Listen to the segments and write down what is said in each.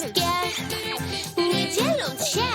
wszystkie, nie dzieląc się.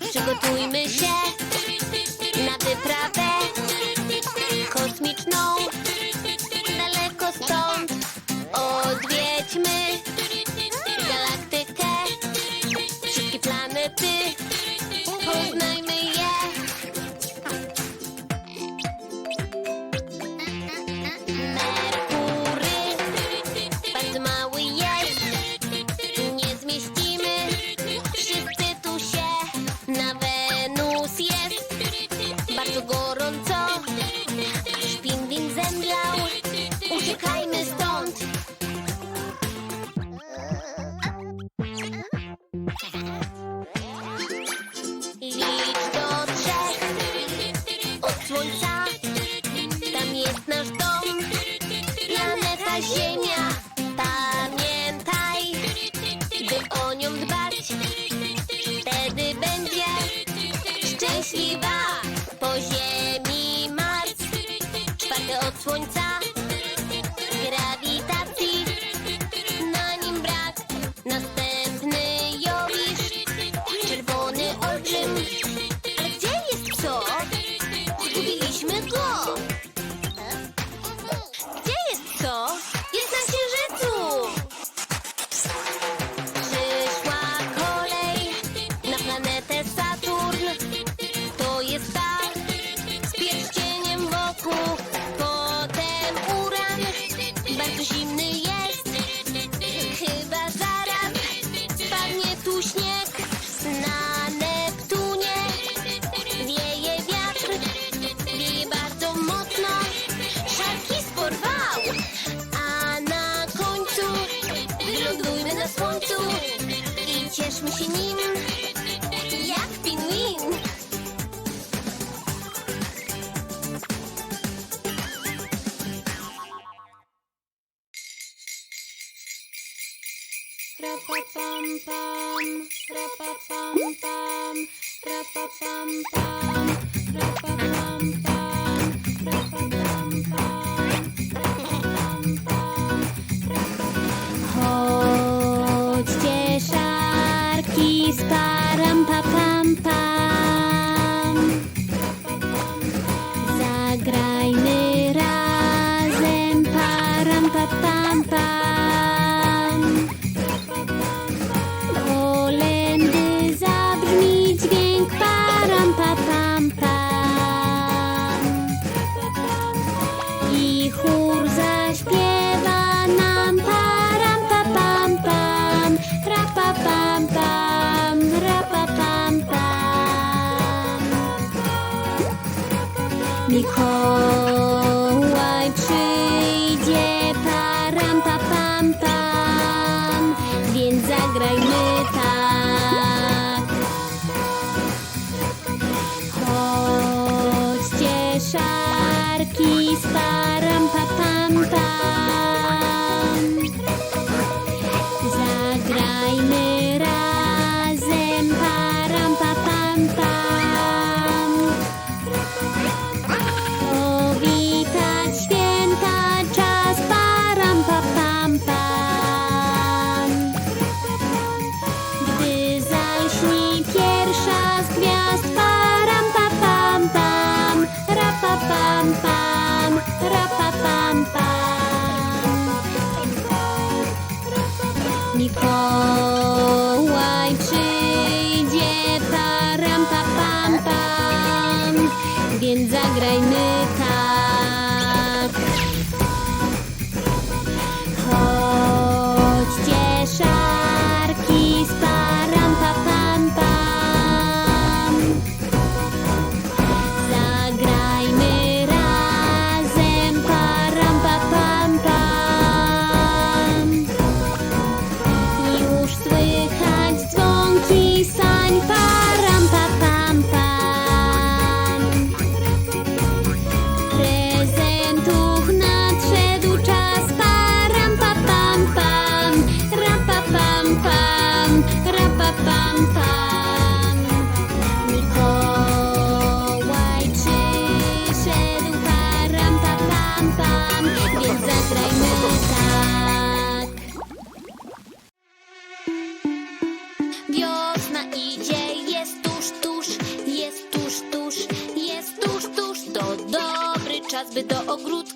Przygotujmy się o ziemi Mars Czwarty od słońca. pam pam, ra pa pam pam, ra pa. Zagrajmy razem param pa pam pam. Wy do ogródka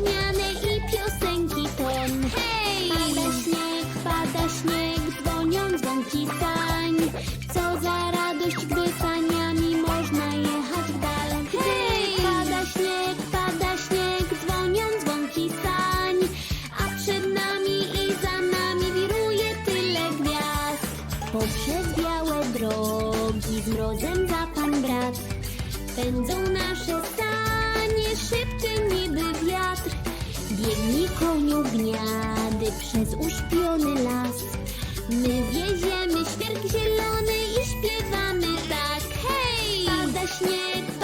Yeah. Śnieg,